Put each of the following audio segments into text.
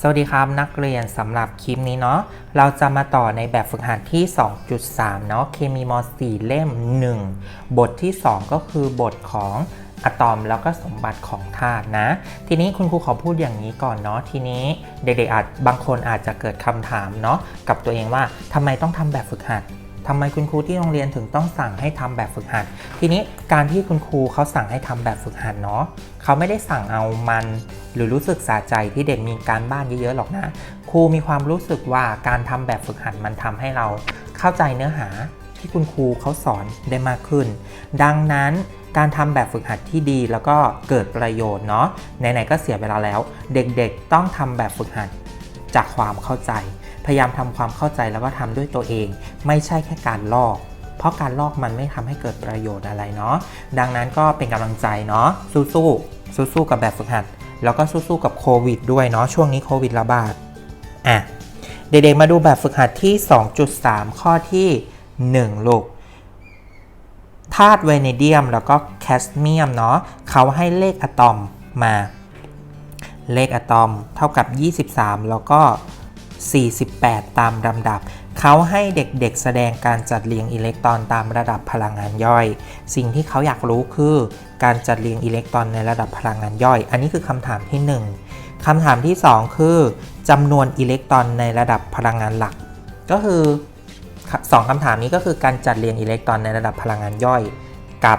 สวัสดีครับนักเรียนสำหรับคลิปนี้เนาะเราจะมาต่อในแบบฝึกหัดที่ 2.3 เนาะเคมีม .4 เล่ม 1 บทที่ 2 ก็คือบทของอะตอมแล้วก็สมบัติของธาตุนะ ทีนี้คุณครูขอพูดอย่างนี้ก่อนเนาะทีนี้เด็กๆอาจบางคนอาจจะเกิดคำถามเนาะกับตัวเองว่าทำไมต้องทำแบบฝึกหัด ทำไมคุณครูที่โรงเรียนถึงต้องสั่งให้ทำแบบฝึกหัด ทีนี้การที่คุณครูเขาสั่งให้ทำแบบฝึกหัดเนาะเขาไม่ได้สั่งเอามัน หรือรู้สึกสะใจที่เด็กมีการบ้านเยอะๆหรอกนะครูมีความรู้สึกว่าการทำแบบฝึกหัดมันทำให้เราเข้าใจเนื้อหาที่คุณครูเขาสอนได้มากขึ้น ดังนั้นการทำแบบฝึกหัดที่ดีแล้วก็เกิดประโยชน์เนาะไหนๆก็เสียเวลาแล้ว เด็กๆต้องทำแบบฝึกหัดจากความเข้าใจ พยายามทำความเข้าใจแล้วก็ทำด้วยตัวเอง ไม่ใช่แค่การลอก เพราะการลอกมันไม่ทำให้เกิดประโยชน์อะไรเนาะดังนั้นก็เป็นกำลังใจเนาะสู้ๆสู้ๆกับแบบฝึกหัด แล้วก็สู้ๆกับโควิดด้วยเนาะช่วงนี้โควิดระบาดอะเด็กๆมาดูแบบฝึกหัดที่ 2.3 ข้อที่ 1 ลูกธาตุเวเนเดียมแล้วก็แคสเมียมเนาะเขาให้เลขอะตอมมา เลขอะตอมเท่ากับ 23 แล้วก็ 48 ตามลำดับ เขาให้เด็กๆ แสดงการจัดเรียงอิเล็กตรอนตามระดับพลังงานย่อย สิ่งที่เขาอยากรู้คือ การจัดเรียงอิเล็กตรอนในระดับพลังงานย่อย อันนี้คือคำถามที่ 1คำถามที่ 2 คือจำนวนอิเล็กตรอนในระดับพลังงานหลัก ก็คือสองคำถามนี้ก็คือการจัดเรียงอิเล็กตรอนในระดับพลังงานย่อย กับ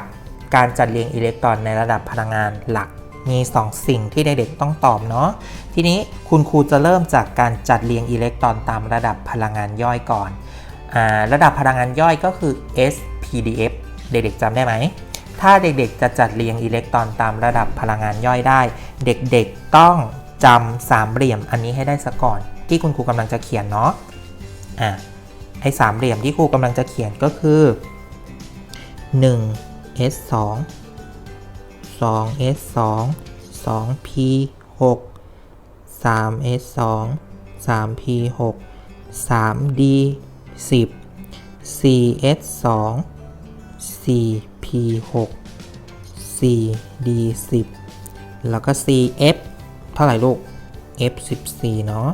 การจัดเรียงอิเล็กตรอนในระดับพลังงานหลัก มี 2 สิ่งที่เด็กๆต้องตอบเนาะทีนี้คุณครูจะเริ่มจากการจัดเรียงอิเล็กตรอนตามระดับพลังงานย่อยก่อนอระดับพลังงานย่อยก็คือ SPDF เด็กๆจำได้ไหม ถ้าเด็กๆจะจัดเรียงอิเล็กตรอนตามระดับพลังงานย่อยได้ เด็กๆต้องจำสามเหลี่ยมอันนี้ให้ได้ซะก่อน ที่คุณครูกำลังจะเขียนเนาะอะไอ้สามเหลี่ยมที่ครูกำลังจะเขียนก็คือ 1 S 2 2 S 2 2 P 6 3 S 2 3 P 6 3 D 10 4 S 2 4 P 6 4 D 10แล้วก็ CF เท่าไหร่ลูก F 14เนาะ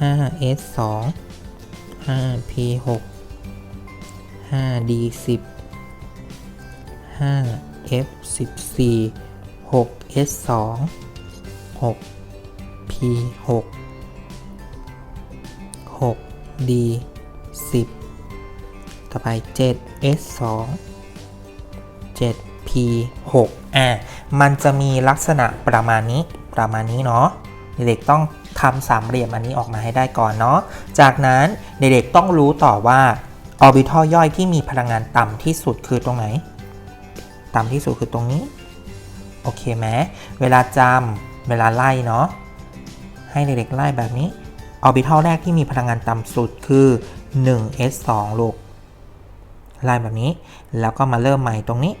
5 S 2 5 P 6 5 D 10 5 F 14 6 S 2 6 P 6 6 D 10 ต่อไป 7 S 2 7 P 6 อะมันจะมีลักษณะประมาณนี้ประมาณนี้เนาะเด็กต้องทำสามเหลี่ยมอันนี้ออกมาให้ได้ก่อนเนาะจากนั้นเด็กๆต้องรู้ต่อว่าออร์บิทัลย่อยที่มีพลังงานต่ำที่สุดคือตรงไหน ต่ำที่สุดคือตรงนี้ โอเคไหมเวลาจำเวลาไล่เนาะ ให้เด็กๆไล่แบบนี้ ออร์บิทัลแรกที่มีพลังงานต่ำสุดคือ 1s2 ลูก ไล่แบบนี้ แล้วก็มาเริ่มใหม่ตรงนี้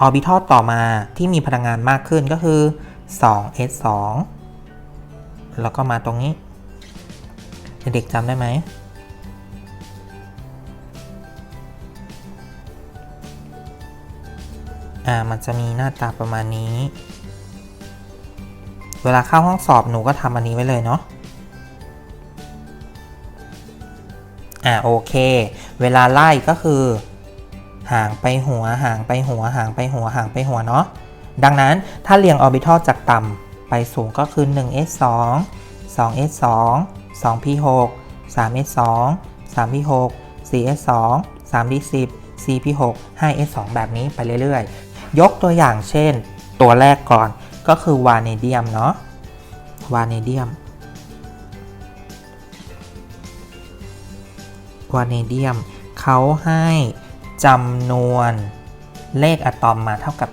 ออร์บิทัลต่อมาที่มีพลังงานมากขึ้นก็คือ 2s2 แล้วก็มาตรงนี้ เด็กๆจำได้ไหม อ่ามันจะมีหน้าตาประมาณนี้ เวลาเข้าห้องสอบหนูก็ทำอันนี้ไว้เลยเนาะอ่าโอเค เวลาไล่ก็คือ ห่างไปหัวห่างไปหัวห่างไปหัวห่างไปหัวเนาะดังนั้นถ้าเรียงออร์บิทัลจากต่ำไปสูงก็คือ 1s2 2s2 2p6 3s2 3p6 4s2 3d10 4p6 5s2 แบบนี้ไปเรื่อยๆ ยกตัวอย่างเช่น ตัวแรกก่อนก็คือวาเนเดียมเนาะวาเนเดียมวาเนเดียมเขาให้จำนวนเลขอะตอมมาเท่ากับ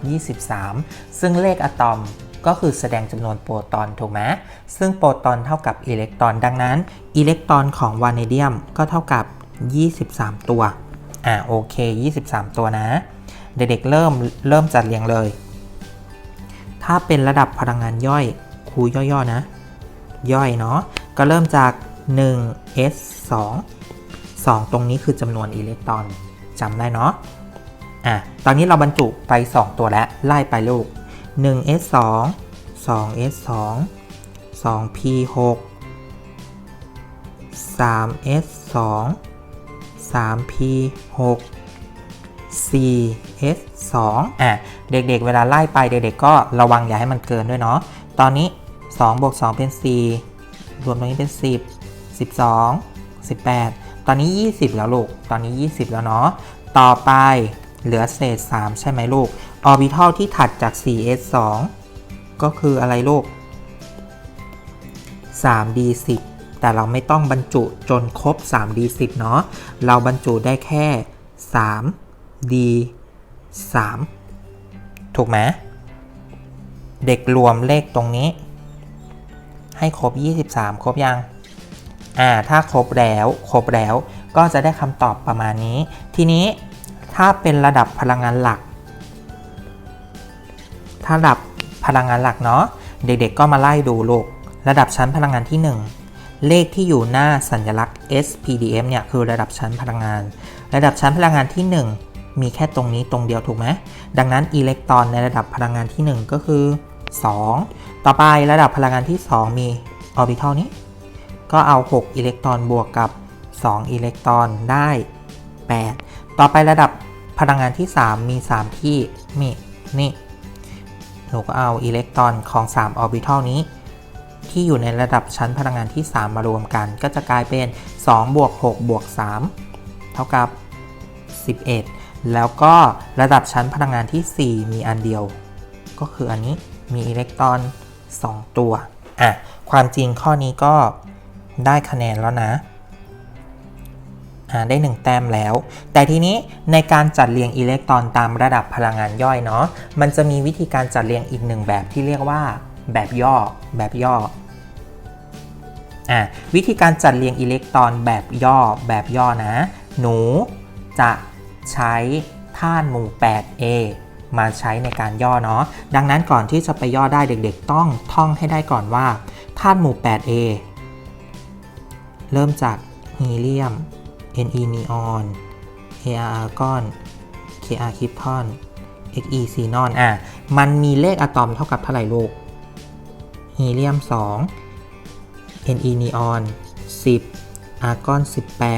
23 ซึ่งเลขอะตอมก็คือแสดงจำนวนโปรตอนถูกไหมซึ่งโปรตอนเท่ากับอิเล็กตรอน ดังนั้น อิเล็กตรอนของวาเนเดียมก็เท่ากับ 23 ตัว อ่าโอเค 23 ตัวนะ เด็กๆเริ่มเริ่มจัดเรียงเลย ถ้าเป็นระดับพลังงานย่อยครูย่อๆนะ ย่อยเนาะก็เริ่มจาก 1s 2 2 ตรงนี้คือจำนวนอิเล็กตรอนจำได้เนาะอะตอนนี้เราบรรจุไป 2 ตัวแล้ว ไล่ไปลูก 1s 2 2s 2 2p 6 3s 2 3p 6 4s 2อะเด็กๆ เวลาไล่ไปเด็กๆก็ระวังอย่าให้มันเกินด้วยเนาะตอนนี้2บวก2เป็น 4 รวมตรงนี้เป็น 10 12 18 ตอนนี้ 20 แล้วลูก ตอนนี้ 20 แล้วเนาะต่อไปเหลือเศษ 3 ใช่ไหมลูกออร์บิทัลที่ถัดจาก 4s 2ก็คืออะไรลูก 3d 10แต่เราไม่ต้องบรรจุจนครบ 3d 10เนาะเราบรรจุได้แค่ d 3ถูกไหมเด็กรวมเลขตรงนี้ ให้ครบ 23 ครบยัง อ่า ถ้าครบแล้ว ครบแล้ว ก็จะได้คำตอบประมาณนี้ ทีนี้ถ้าเป็นระดับพลังงานหลัก ถ้าระดับพลังงานหลักเนาะ เด็กๆก็มาไล่ดูลูก ระดับชั้นพลังงานที่ 1 เลขที่อยู่หน้าสัญลักษณ์ SPDF เนี่ย คือระดับชั้นพลังงาน ระดับชั้นพลังงานที่ 1 มีแค่ตรงนี้ตรงเดียวถูกไหมดังนั้นอิเล็กตรอนในระดับพลังงานที่ 1 ก็คือ 2 ต่อไประดับพลังงานที่ 2 มีออร์บิทัลนี้ ก็เอา 6 อิเล็กตรอนบวกกับ 2 อิเล็กตรอนได้ 8 ต่อไประดับพลังงานที่ 3 มี 3 ที่มีนี่ หนูก็เอาอิเล็กตรอนของ 3 ออร์บิทัลนี้ ที่อยู่ในระดับชั้นพลังงานที่ 3 มารวมกัน ก็จะกลายเป็น 2 บวก 6 บวก 3 เท่ากับ 11 แล้วก็ระดับชั้นพลังงานที่ 4 มีอันเดียว ก็คืออันนี้มีอิเล็กตรอน 2 ตัว อะ ความจริงข้อนี้ก็ได้คะแนนแล้วนะ อ่า ได้ 1 แต้มแล้ว แต่ทีนี้ในการจัดเรียงอิเล็กตรอนตามระดับพลังงานย่อยเนาะ มันจะมีวิธีการจัดเรียงอีกหนึ่งแบบที่เรียกว่าแบบย่อ แบบย่ออ่าวิธีการจัดเรียงอิเล็กตรอนแบบย่อ แบบย่อนะ หนูจะ ใช้ธาตุหมู่ 8a มาใช้ในการย่อเนาะ ดังนั้นก่อนที่จะไปย่อได้เด็กๆ ต้องท่องให้ได้ก่อนว่าธาตุหมู่ 8a เริ่มจากฮีเลียม Ne นีออน Ar อาร์กอน Kr คริปทอน Xe ซีนอนอะ มันมีเลขอะตอมเท่ากับเท่าไหร่ลูกฮีเลียม 2 Ne นีออน 10 อาร์กอน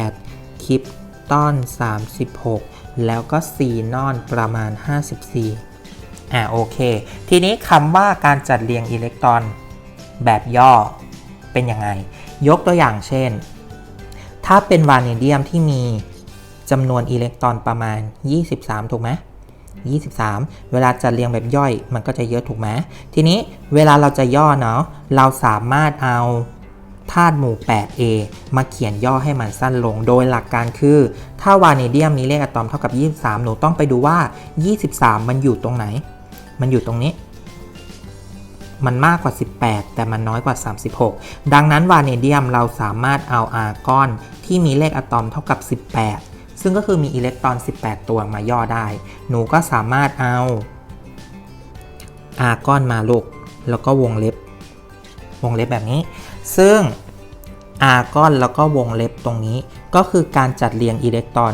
18คริปตอน 36 แล้วก็ซีนอนประมาณ 54 อะโอเค ทีนี้คำว่าการจัดเรียงอิเล็กตรอน แบบย่อเป็นยังไง ยกตัวอย่างเช่น ถ้าเป็นวานิเดียมที่มีจำนวนอิเล็กตรอนประมาณ 23 ถูกไหม23 เวลาจัดเรียงแบบย่อยมันก็จะเยอะถูกไหมทีนี้เวลาเราจะย่อเนาะเราสามารถเอา ธาตุหมู่ 8a มาเขียนย่อให้มันสั้นลง โดยหลักการคือ ถ้าวานิเดียมมีเลขอะตอมเท่ากับ 23 หนูต้องไปดูว่า 23 มันอยู่ตรงไหน มันอยู่ตรงนี้ มันมากกว่า 18 แต่มันน้อยกว่า 36 ดังนั้นวาเนเดียมเราสามารถเอาอาร์กอนที่มีเลขอะตอมเท่ากับ 18 ซึ่งก็คือมีอิเล็กตรอน 18 ตัวมาย่อได้ หนูก็สามารถเอาอาร์กอนมาลูกแล้วก็วงเล็บ วงเล็บแบบนี้ ซึ่งอาร์กอนแล้วก็วงเล็บตรงนี้ ก็คือการจัดเรียงอิเล็กตรอน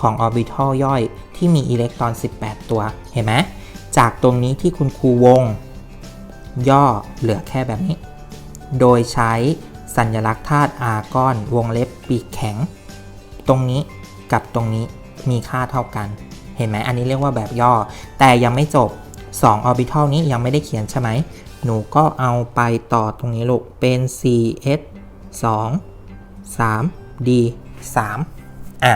ของออร์บิทัลย่อยที่มีอิเล็กตรอน 18 ตัว เห็นไหม จากตรงนี้ที่คุณครูวง ย่อเหลือแค่แบบนี้ โดยใช้สัญลักษณ์ธาตุอาร์กอน วงเล็บปีกแข็ง ตรงนี้กับตรงนี้มีค่าเท่ากัน เห็นไหม อันนี้เรียกว่าแบบย่อ แต่ยังไม่จบ2ออร์บิทัลนี้ยังไม่ได้เขียนใช่ไหม หนูก็เอาไปต่อตรงนี้ลูก เป็น 4s 2 3d 3อะ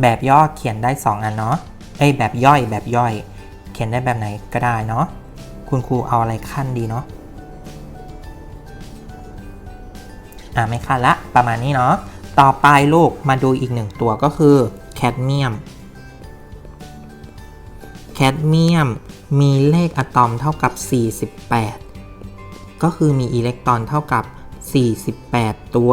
แบบย่อเขียนได้ 2 อันเนาะ เอ้ย แบบย่อย แบบย่อย เขียนได้แบบไหนก็ได้เนาะ คุณครูเอาอะไรขั้นดีเนาะ อ่าไม่ขั้นละ ประมาณนี้เนาะ ต่อไปลูก มาดูอีกหนึ่งตัวก็คือแคดเมียม แคดเมียม มีเลขอะตอมเท่ากับ 48 ก็คือมีอิเล็กตรอนเท่ากับ 48 ตัว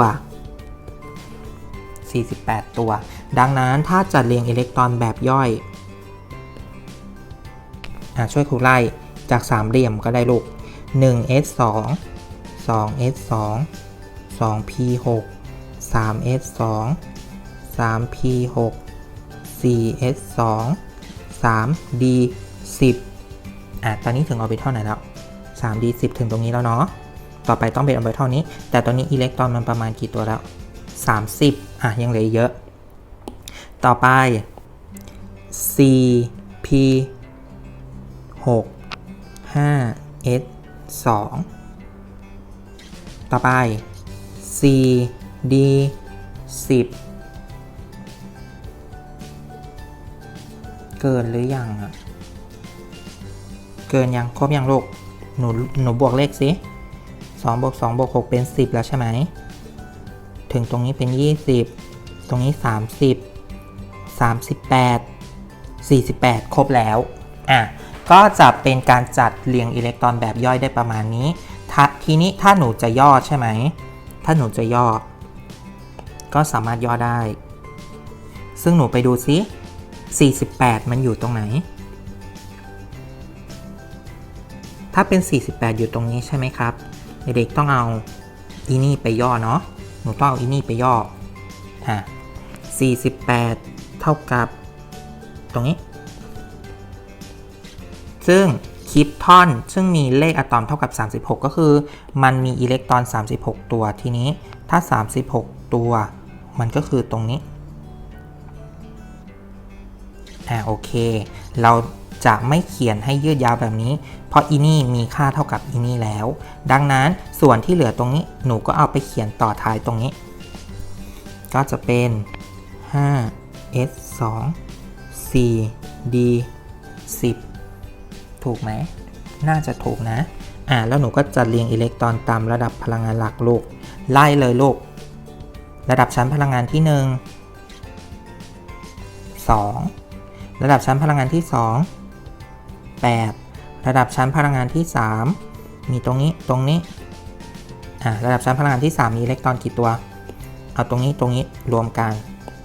48 ตัว ดังนั้นถ้าจัดเรียงอิเล็กตรอนแบบย่อยอช่วยครูไล่จากสามเหลี่ยมก็ได้ลูก 1s 2 2s 2 2p 6 3s อะตอนนี้ถึงออร์บิทัลไหนแล้ว 3d 10 ถึงตรงนี้แล้วเนาะ ต่อไปต้องเป็นออร์บิทัลนี้ แต่ตอนนี้อิเล็กตรอนมันประมาณกี่ตัวแล้ว 30 อะ ยังเหลือเยอะ ต่อไป C P 6 5 S 2ต่อไป C D 10 เกินหรือยังอะ กินยังครบยังลูกหนูหนูบวกเลขสิ2บวก2บวก6เป็น 10 แล้วใช่ไหม ถึงตรงนี้เป็น 20 ตรงนี้ 30 38 48 ครบแล้ว อะ ก็จะเป็นการจัดเรียงอิเล็กตรอนแบบย่อยได้ประมาณนี้ทีนี้ถ้าหนูจะย่อใช่ไหม ถ้าหนูจะย่อ ก็สามารถย่อได้ ซึ่งหนูไปดูซิ 48 มันอยู่ตรงไหน ถ้าเป็น 48 อยู่ตรงนี้ใช่ไหมครับ เด็กๆต้องเอาอีนี่ไปย่อเนาะ หนูต้องเอาอีนี่ไปย่อ อะ 48 เท่ากับตรงนี้ ซึ่งคิปทอนซึ่งมีเลขอะตอมเท่ากับ 36 ก็คือ มันมีอิเล็กตรอน 36 ตัวทีนี้ถ้า 36 ตัว มันก็คือตรงนี้ อ่าโอเค เรา จะไม่เขียนให้ยืดยาวแบบนี้ เพราะอีนี่มีค่าเท่ากับอีนี่แล้ว ดังนั้นส่วนที่เหลือตรงนี้หนูก็เอาไปเขียนต่อท้ายตรงนี้ ก็จะเป็น 5 s 2 4 d 10 ถูกไหม น่าจะถูกนะ อ่า แล้วหนูก็จัดเรียงอิเล็กตรอนตามระดับพลังงานหลักลูก ไล่เลยลูก ระดับชั้นพลังงานที่ 1 2 ระดับชั้นพลังงานที่ 2 8 ระดับชั้นพลังงานที่ 3 มีตรงนี้ตรงนี้อ่าระดับชั้นพลังงานที่ 3 มีอิเล็กตรอนกี่ตัว เอาตรงนี้ตรงนี้รวมกัน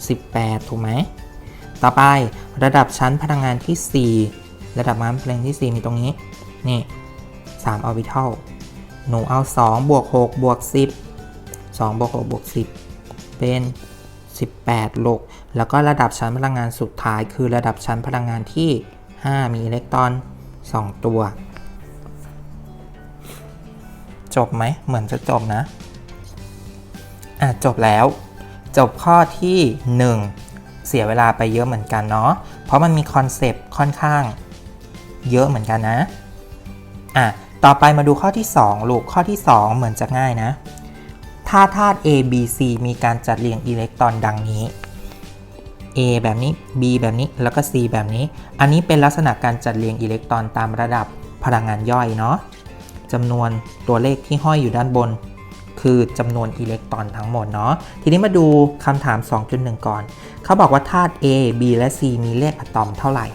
18 ถูกไหม ต่อไประดับชั้นพลังงานที่ 4 ระดับม้าพลังที่ 4 มีตรงนี้ นี่3ออร์บิทัลหนูเอา 2 บวก 6 บวก 10 2 บวก 6 บวก 10 เป็น 18ลูกแล้วก็ระดับชั้นพลังงานสุดท้ายคือระดับชั้นพลังงานที่ 5 มีอิเล็กตรอน 2 ตัว จบไหม เหมือนจะจบนะ อะ จบแล้ว จบข้อที่ 1 เสียเวลาไปเยอะเหมือนกันเนาะ เพราะมันมีคอนเซปต์ค่อนข้าง เยอะเหมือนกันนะ อะ ต่อไปมาดูข้อที่ 2 ลูก ข้อที่ 2 เหมือนจะง่ายนะ ถ้าธาตุ A B C มีการจัดเรียงอิเล็กตรอนดังนี้ A แบบนี้ B แบบนี้ แล้วก็ C แบบนี้ อันนี้เป็นลักษณะการจัดเรียงอิเล็กตรอนตามระดับพลังงานย่อยเนาะจำนวนตัวเลขที่ห้อยอยู่ด้านบน คือจำนวนอิเล็กตรอนทั้งหมดเนาะ ทีนี้มาดูคำถาม 2.1 ก่อน เขาบอกว่าธาตุ A B และ C มีเลขอะตอมเท่าไหร่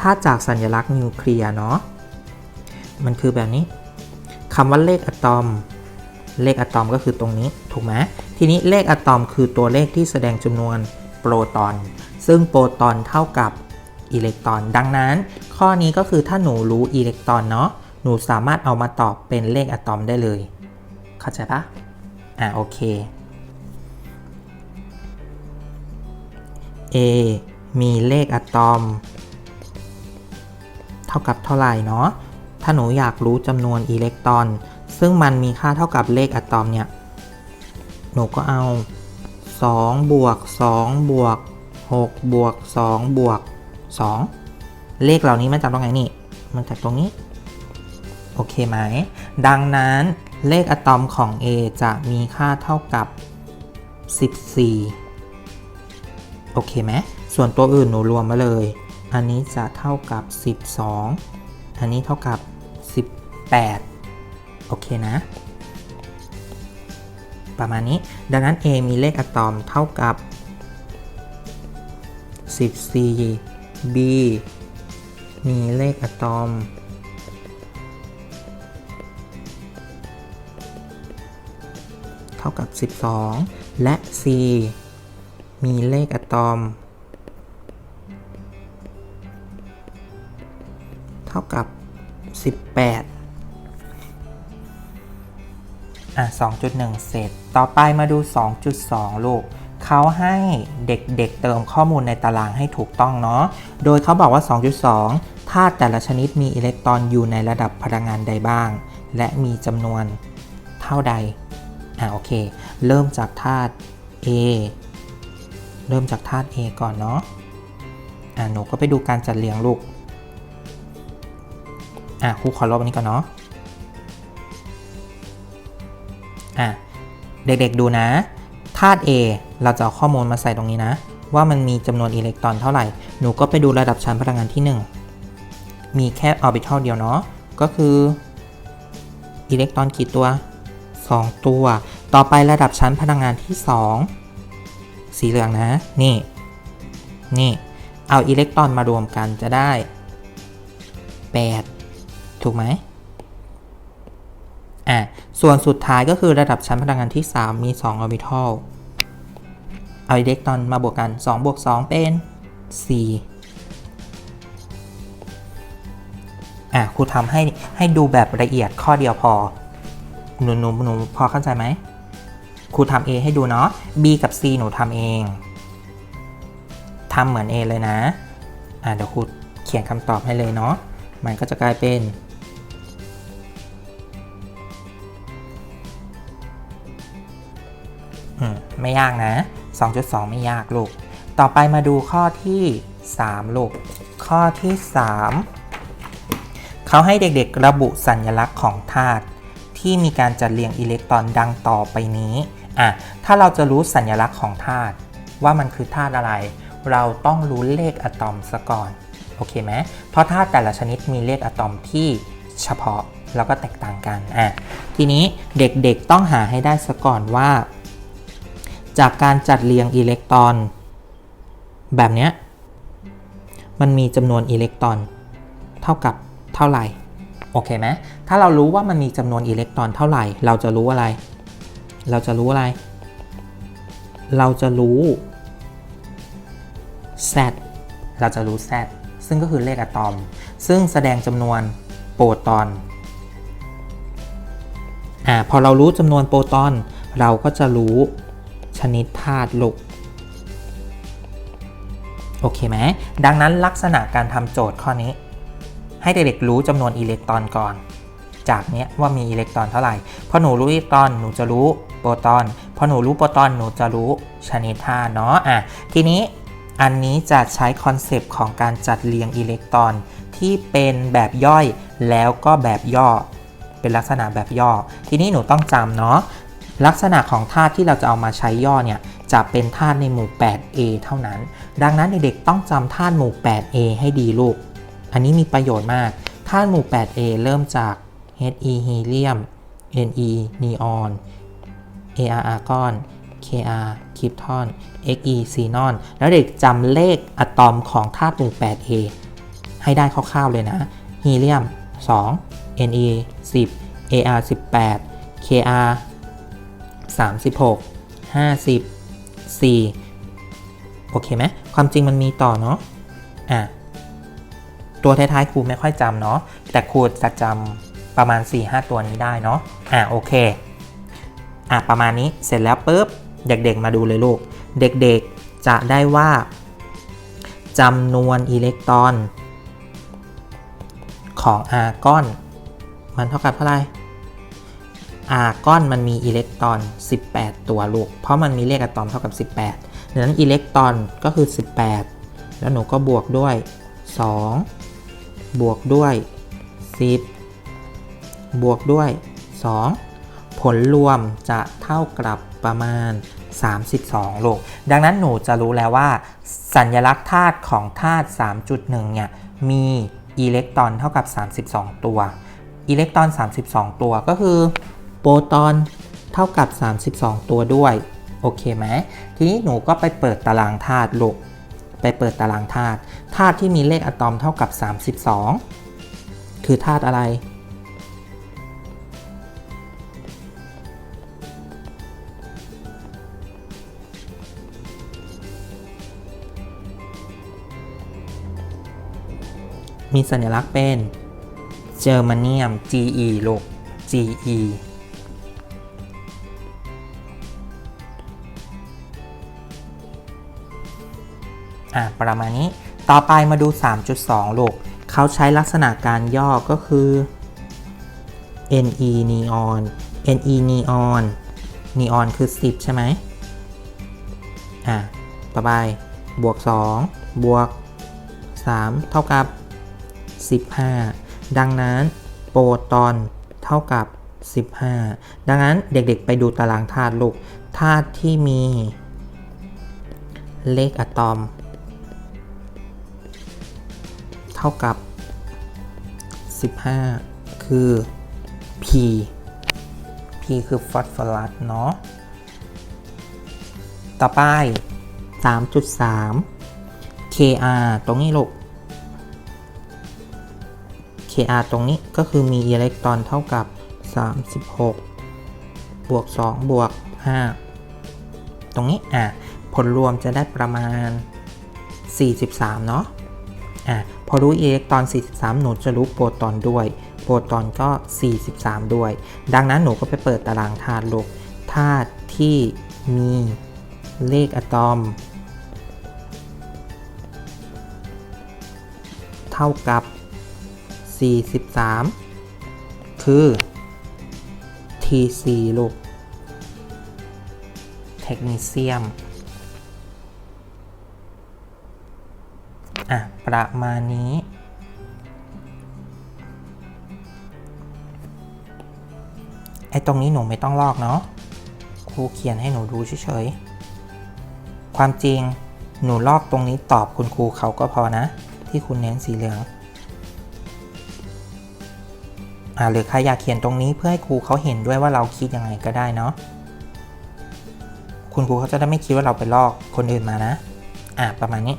ถ้าจากสัญลักษณ์นิวเคลียร์เนาะ มันคือแบบนี้คำว่าเลขอะตอม เลขอะตอมก็คือตรงนี้ ถูกไหมทีนี้เลขอะตอมคือตัวเลขที่แสดงจำนวน โปรตอน ซึ่งโปรตอนเท่ากับอิเล็กตรอน ดังนั้น ข้อนี้ก็คือถ้าหนูรู้อิเล็กตรอนเนาะหนูสามารถเอามาตอบเป็นเลขอะตอมได้เลย เข้าใจปะอะโอเค A มีเลขอะตอม เท่ากับเท่าไหร่เนาะถ้าหนูอยากรู้จำนวนอิเล็กตรอน ซึ่งมันมีค่าเท่ากับเลขอะตอมเนี่ย หนูก็เอา 2บวก2บวก6บวก2บวก2เลขเหล่านี้มาจากตรงไหนนี่มาจากตรงนี้ โอเคไหม ดังนั้นเลขอะตอมของ A จะมีค่าเท่ากับ 14 โอเคไหม ส่วนตัวอื่นหนูรวมมาเลย อันนี้จะเท่ากับ 12 อันนี้เท่ากับ 18 โอเคนะ ประมาณนี้ ดังนั้น A มีเลขอะตอมเท่ากับ 14 B มีเลขอะตอม เท่ากับ 12 และ C มีเลขอะตอม เท่ากับ 18 อะ 2.1 เสร็จ ต่อไปมาดู 2.2 ลูกเขาให้เด็กๆเติมข้อมูลในตารางให้ถูกต้องเนาะ โดยเขาบอกว่า 2.2 ธาตุแต่ละชนิดมีอิเล็กตรอนอยู่ในระดับพลังงานใดบ้าง และมีจำนวนเท่าใด อ่าโอเค เริ่มจากธาตุ A เริ่มจากธาตุ A ก่อนเนาะ อ่าหนูก็ไปดูการจัดเรียงลูก อะครูขอลบอันนี้ก่อนเนาะ อะ เด็กๆดูนะ ธาตุ A เราจะเอาข้อมูลมาใส่ตรงนี้นะ ว่ามันมีจำนวนอิเล็กตรอนเท่าไหร่ หนูก็ไปดูระดับชั้นพลังงานที่ 1 มีแค่ออร์บิทัลเดียวเนาะ ก็คืออิเล็กตรอนกี่ตัว 2 ตัว ต่อไประดับชั้นพลังงานที่ 2 สีเหลืองนะ นี่ นี่ เอาอิเล็กตรอนมารวมกันจะได้ 8 ถูกไหม อะส่วนสุดท้ายก็คือระดับชั้นพลังงานที่ 3 มี2ออร์บิทัลเอาอิเล็กตรอนมาบวกกัน 2 บวก 2 เป็น 4 อะครูทำให้ให้ดูแบบละเอียดข้อเดียวพอ หนูหนูหนูพอเข้าใจไหมครูทำ A ให้ดูเนาะ B กับ C หนูทำเอง ทำเหมือน A เลยนะ อะเดี๋ยวครูเขียนคำตอบให้เลยเนาะ มันก็จะกลายเป็น ไม่ยากนะ 2.2 ไม่ยากลูก ต่อไปมาดูข้อที่ 3 ลูก ข้อที่ 3 เขาให้เด็กๆระบุสัญลักษณ์ของธาตุที่มีการจัดเรียงอิเล็กตรอนดังต่อไปนี้อะถ้าเราจะรู้สัญลักษณ์ของธาตุว่ามันคือธาตุอะไร เราต้องรู้เลขอะตอมซะก่อน โอเคไหมเพราะธาตุแต่ละชนิดมีเลขอะตอมที่เฉพาะแล้วก็แตกต่างกันอะทีนี้เด็กๆต้องหาให้ได้ซะก่อนว่า จากการจัดเรียงอิเล็กตรอน แบบนี้มันมีจำนวนอิเล็กตรอน เท่ากับเท่าไหร่โอเคไหมถ้าเรารู้ว่ามันมีจำนวนอิเล็กตรอนเท่าไหร่ เราจะรู้อะไร เราจะรู้อะไร เราจะรู้ z เราจะรู้ z ซึ่งก็คือเลขอะตอม ซึ่งแสดงจำนวนโปรตอนอ่าพอเรารู้จำนวนโปรตอน เราก็จะรู้ ชนิดธาตุลูกโอเคไหม ดังนั้นลักษณะการทำโจทย์ข้อนี้ ให้เด็กๆรู้จำนวนอิเล็กตรอนก่อน จากเนี้ยว่ามีอิเล็กตรอนเท่าไหร่พอหนูรู้อิเล็กตรอนหนูจะรู้โปรตอนพอหนูรู้โปรตอนหนูจะรู้ชนิดธาตุเนาะอะทีนี้อันนี้จะใช้คอนเซปต์ของการจัดเรียงอิเล็กตรอน ที่เป็นแบบย่อยแล้วก็แบบย่อ เป็นลักษณะแบบย่อ ทีนี้หนูต้องจำเนาะ ลักษณะของธาตุที่เราจะเอามาใช้ย่อเนี่ยจะเป็นธาตุในหมู่ 8A เท่านั้น ดังนั้นเด็กๆต้องจำธาตุหมู่ 8A ให้ดีลูก อันนี้มีประโยชน์มาก ธาตุหมู่ 8A เริ่มจาก He ฮีเลียม Ne นีออน Ar อาร์กอน Kr คริปทอน Xe ซีนอน แล้วเด็กจำเลขอะตอมของธาตุหมู่ 8A ให้ได้คร่าวๆเลยนะ ฮีเลียม 2 Ne 10 Ar 18 Kr 36 50 4 โอเคไหมความจริงมันมีต่อเนาะอะตัวท้ายๆครูไม่ค่อยจำเนาะแต่ครูจะจำประมาณ 4-5 ตัวนี้ได้เนาะอะโอเคอะประมาณนี้เสร็จแล้วปุ๊บเด็กๆมาดูเลยลูก เด็กๆจะได้ว่าจำนวนอิเล็กตรอน ของอาร์กอน มันเท่ากับเท่าไหร่ อาร์กอนมันมีอิเล็กตรอน 18 ตัวลูก เพราะมันมีเลขอะตอมเท่ากับ 18ดังนั้นอิเล็กตรอนก็คือ 18 แล้วหนูก็บวกด้วย 2 บวกด้วย 10 บวกด้วย 2 ผลรวมจะเท่ากับประมาณ 32 ลูก ดังนั้นหนูจะรู้แล้วว่า สัญลักษณ์ธาตุของธาตุ 3.1 เนี่ย มีอิเล็กตรอนเท่ากับ 32 ตัว อิเล็กตรอน 32 ตัวก็คือ โปรตอนเท่ากับ 32 ตัวด้วย โอเคไหม ทีนี้หนูก็ไปเปิดตารางธาตุลูก ไปเปิดตารางธาตุ ธาตุที่มีเลขอะตอมเท่ากับ 32 คือธาตุอะไร มีสัญลักษณ์เป็นเจอร์มาเนียม Ge ลูก Ge อะประมาณนี้ ต่อไปมาดู 3.2 ลูก เขาใช้ลักษณะการย่อก็คือ Ne neon Ne neon neon คือ 10 ใช่ไหมอะต่อไป บวก 2 บวก 3 เท่ากับ 15 ดังนั้นโปรตอนเท่ากับ 15 ดังนั้นเด็กๆไปดูตารางธาตุลูกธาตุที่มีเลขอะตอม เท่ากับ 15 คือ P P คือฟอสฟอรัสเนาะ ต่อไป 3.3 Kr ตรงนี้ลูก Kr ตรงนี้ก็คือมีอิเล็กตรอนเท่ากับ 36 บวก 2 บวก 5 ตรงนี้ อะ ผลรวมจะได้ประมาณ 43 เนาะ อะ พอรู้อิเล็กตรอน 43 หนูจะรู้โปรตอนด้วย โปรตอนก็ 43 ด้วย ดังนั้นหนูก็ไปเปิดตารางธาตุลูกธาตุที่มีเลขอะตอม เท่ากับ 43 คือ Tc ลูกเทคนิเซียม อะ ประมาณนี้ ไอ้ตรงนี้หนูไม่ต้องลอกเนาะครูเขียนให้หนูดูเฉยๆ ความจริงหนูลอกตรงนี้ตอบคุณครูเขาก็พอนะ ที่คุณเน้นสีเหลืองอ่าหรือใครอยากเขียนตรงนี้เพื่อให้ครูเขาเห็นด้วยว่าเราคิดยังไงก็ได้เนาะคุณครูเขาจะได้ไม่คิดว่าเราไปลอกคนอื่นมานะ อะประมาณนี้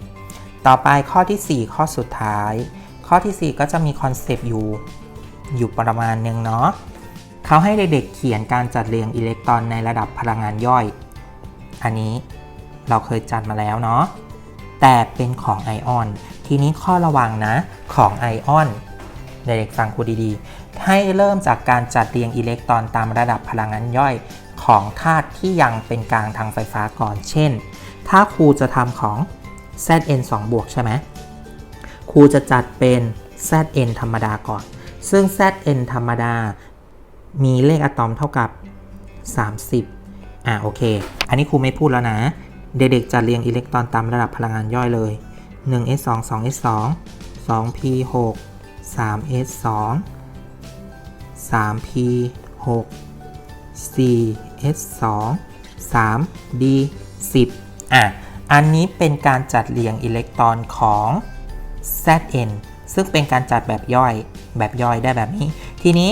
ต่อไปข้อที่ 4 ข้อสุดท้าย ข้อที่ 4 ก็จะมีคอนเซปต์อยู่ อยู่ประมาณหนึ่งเนาะเขาให้เด็กๆเขียนการจัดเรียงอิเล็กตรอนในระดับพลังงานย่อย อันนี้เราเคยจัดมาแล้วเนาะแต่เป็นของไอออน ทีนี้ข้อระวังนะของไอออนเด็กๆฟังครูดีๆ ให้เริ่มจากการจัดเรียงอิเล็กตรอนตามระดับพลังงานย่อยของธาตุที่ยังเป็นกลางทางไฟฟ้าก่อน เช่น ถ้าครูจะทำของ Zn 2 บวกใช่ไหมครูจะจัดเป็น Zn ธรรมดาก่อน ซึ่ง Zn ธรรมดา มีเลขอะตอมเท่ากับ 30 อะโอเค อันนี้ครูไม่พูดแล้วนะ เด็กๆจัดเรียงอิเล็กตรอนตามระดับพลังงานย่อยเลย 1s2 2s2 2p6 3s2 3p6 4s2 3d10 อะ อันนี้เป็นการจัดเรียงอิเล็กตรอนของ Zn ซึ่งเป็นการจัดแบบย่อยแบบย่อยได้แบบนี้ ทีนี้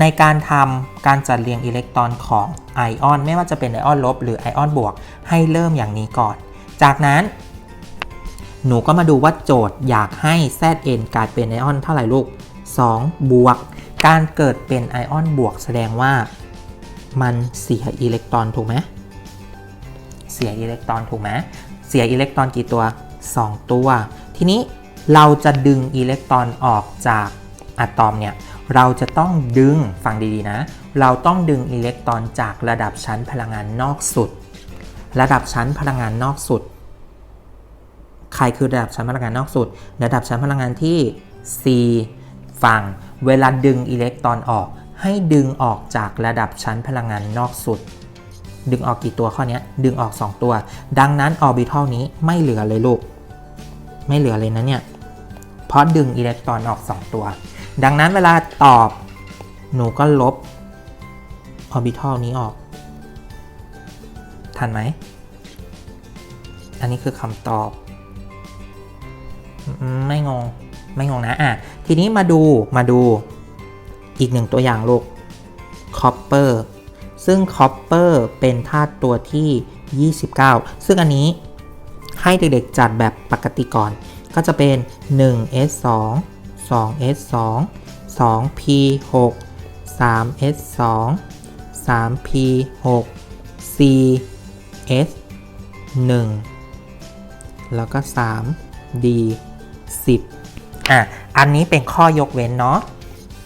ในการทำการจัดเรียงอิเล็กตรอนของไอออน ไม่ว่าจะเป็นไอออนลบหรือไอออนบวก ให้เริ่มอย่างนี้ก่อน จากนั้น หนูก็มาดูว่าโจทย์อยากให้ Zn กลายเป็นไอออนเท่าไหร่ลูก 2 บวก การเกิดเป็นไอออนบวกแสดงว่ามันเสียอิเล็กตรอนถูกไหม สียอิเล็กตรอนถูกไหมเสียอิเล็กตรอนกี่ตัว 2 ตัว ทีนี้เราจะดึงอิเล็กตรอนออกจากอะตอมเนี่ยเราจะต้องดึงฟังดีๆนะ เราต้องดึงอิเล็กตรอนจากระดับชั้นพลังงานนอกสุด ระดับชั้นพลังงานนอกสุด ใครคือระดับชั้นพลังงานนอกสุด ระดับชั้นพลังงานที่ C ฟังเวลาดึงอิเล็กตรอนออก ให้ดึงออกจากระดับชั้นพลังงานนอกสุด ดึงออกกี่ตัวข้อนี้ดึงออก 2 ตัว ดังนั้นออร์บิทัลนี้ไม่เหลือเลยลูก ไม่เหลือเลยนะเนี่ยเพราะดึงอิเล็กตรอนออก 2 ตัว ดังนั้นเวลาตอบหนูก็ลบออร์บิทัลนี้ออก ทันไหม อันนี้คือคำตอบ ไม่งง ไม่งงนะอะทีนี้มาดูมาดูอีกหนึ่งตัวอย่างลูกคอปเปอร์ ซึ่งคอปเปอร์เป็นธาตุตัวที่ 29 ซึ่งอันนี้ให้เด็กๆจัดแบบปกติก่อน ก็จะเป็น 1s2 2s2 2p6 3s2 3p6 4s1 แล้วก็ 3d10 อะ อันนี้เป็นข้อยกเว้นเนาะ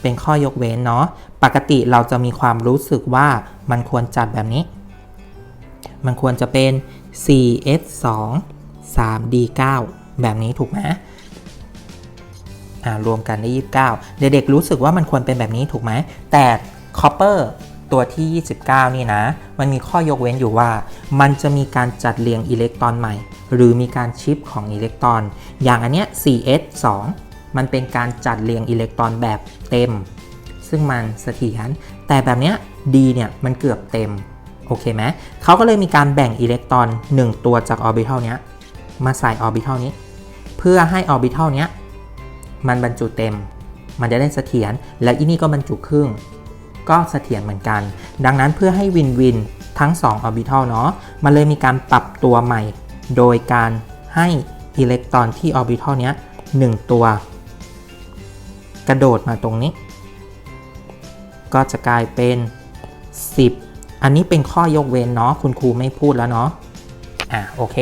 เป็นข้อยกเว้นเนาะ ปกติเราจะมีความรู้สึกว่า มันควรจัดแบบนี้ มันควรจะเป็น 4s2 3d9 แบบนี้ถูกไหมอ่ารวมกันได้ 29 เด็กๆรู้สึกว่ามันควรเป็นแบบนี้ถูกไหม แต่คอปเปอร์ตัวที่ 29 นี่นะ มันมีข้อยกเว้นอยู่ว่า มันจะมีการจัดเรียงอิเล็กตรอนใหม่ หรือมีการชิปของอิเล็กตรอน อย่างอันเนี้ย 4s 2 มันเป็นการจัดเรียงอิเล็กตรอนแบบเต็ม ซึ่งมันเสถียร แต่แบบเนี้ย D เนี่ยมันเกือบเต็มโอเคไหมเขาก็เลยมีการแบ่งอิเล็กตรอน 1 ตัวจากออร์บิทัลเนี้ยมาใส่ออร์บิทัลนี้ เพื่อให้ออร์บิทัลเนี้ยมันบรรจุเต็ม มันจะได้เสถียรและอีนี่ก็บรรจุครึ่ง ก็เสถียรเหมือนกัน ดังนั้นเพื่อให้วินวินทั้ง 2 ออร์บิทัลเนาะมันเลยมีการปรับตัวใหม่ โดยการให้อิเล็กตรอนที่ออร์บิทัลเนี้ย1ตัว กระโดดมาตรงนี้ ก็จะกลายเป็น 10 อันนี้เป็นข้อยกเว้นเนาะคุณครูไม่พูดแล้วเนาะอะโอเค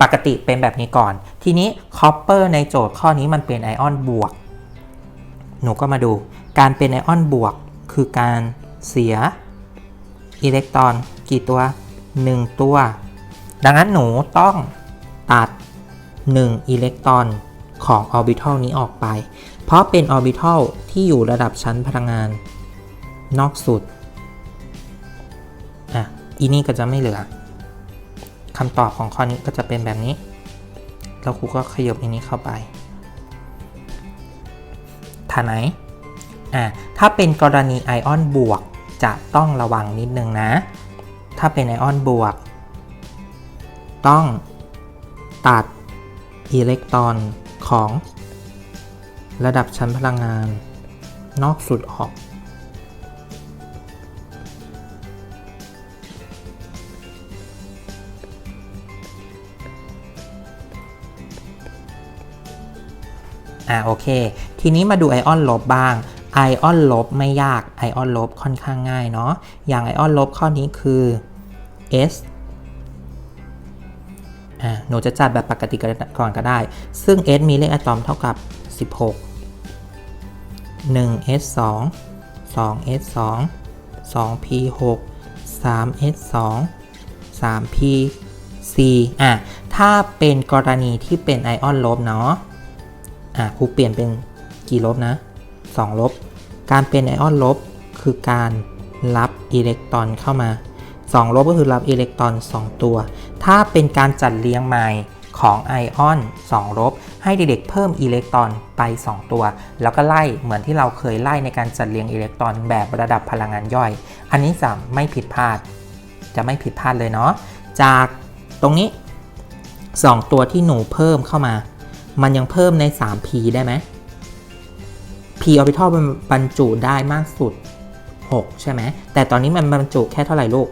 ปกติเป็นแบบนี้ก่อน ทีนี้คอปเปอร์ในโจทย์ข้อนี้มันเป็นไอออนบวก หนูก็มาดูการเป็นไอออนบวก คือการเสียอิเล็กตรอนกี่ตัว 1 ตัว ดังนั้นหนูต้องตัด 1 อิเล็กตรอนของออร์บิทัลนี้ออกไป เพราะเป็นออร์บิทัลที่อยู่ระดับชั้นพลังงาน นอกสุด อีนี่ก็จะไม่เหลือคำตอบของข้อนี้ก็จะเป็นแบบนี้ แล้วครูก็ขยบอันนี้เข้าไปท่าไหน อะถ้าเป็นกรณีไอออนบวกจะต้องระวังนิดนึงนะ ถ้าเป็นไอออนบวก ต้องตัดอิเล็กตรอนของระดับชั้นพลังงาน นอกสุดออก อ่าโอเค ทีนี้มาดูไอออนลบบ้างไอออนลบไม่ยากไอออนลบค่อนข้างง่ายเนาะอย่างไอออนลบข้อนี้คือ S อ่าหนูจะจัดแบบปกติก่อนก็ได้ ซึ่ง S มีเลขอะตอมเท่ากับ 16 1 S 2 2 S 2 2 P 6 3 S 2 3 P 4อะถ้าเป็นกรณีที่เป็นไอออนลบเนาะ อะครูเปลี่ยนเป็นกี่ลบนะ2ลบ การเป็นไอออนลบ คือการรับอิเล็กตรอนเข้ามา 2 ลบก็คือรับอิเล็กตรอน 2 ตัว ถ้าเป็นการจัดเรียงใหม่ของไอออน 2 ลบ ให้เด็กๆเพิ่มอิเล็กตรอนไป 2 ตัว แล้วก็ไล่เหมือนที่เราเคยไล่ในการจัดเรียงอิเล็กตรอนแบบระดับพลังงานย่อย อันนี้จะไม่ผิดพลาด จะไม่ผิดพลาดเลยเนาะ จากตรงนี้ 2 ตัวที่หนูเพิ่มเข้ามา มันยังเพิ่มใน 3p ได้ไหม p orbital มันบรรจุได้มากสุด 6 ใช่ไหม แต่ตอนนี้มันบรรจุแค่เท่าไหร่ลูก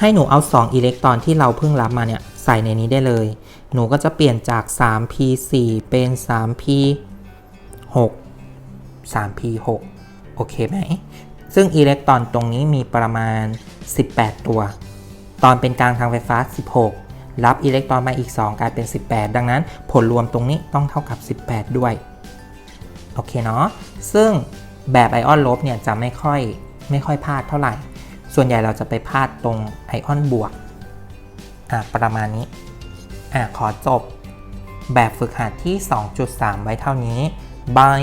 ให้หนูเอา 2 อิเล็กตรอนที่เราเพิ่งรับมาเนี่ย ใส่ในนี้ได้เลย หนูก็จะเปลี่ยนจาก 3p 4เป็น 3p 6 3p 6โอเคไหม ซึ่งอิเล็กตรอนตรงนี้มีประมาณ 18 ตัว ตอนเป็นกลางทางไฟฟ้า 16 รับอิเล็กตรอนมาอีก 2 กลายเป็น 18 ดังนั้นผลรวมตรงนี้ต้องเท่ากับ 18 ด้วย โอเคเนาะ ซึ่งแบบไอออนลบเนี่ยจะไม่ค่อยไม่ค่อยพลาดเท่าไหร่ ส่วนใหญ่เราจะไปพลาดตรงไอออนบวก อะประมาณนี้ อะขอจบแบบฝึกหัดที่ 2.3 ไว้เท่านี้ บาย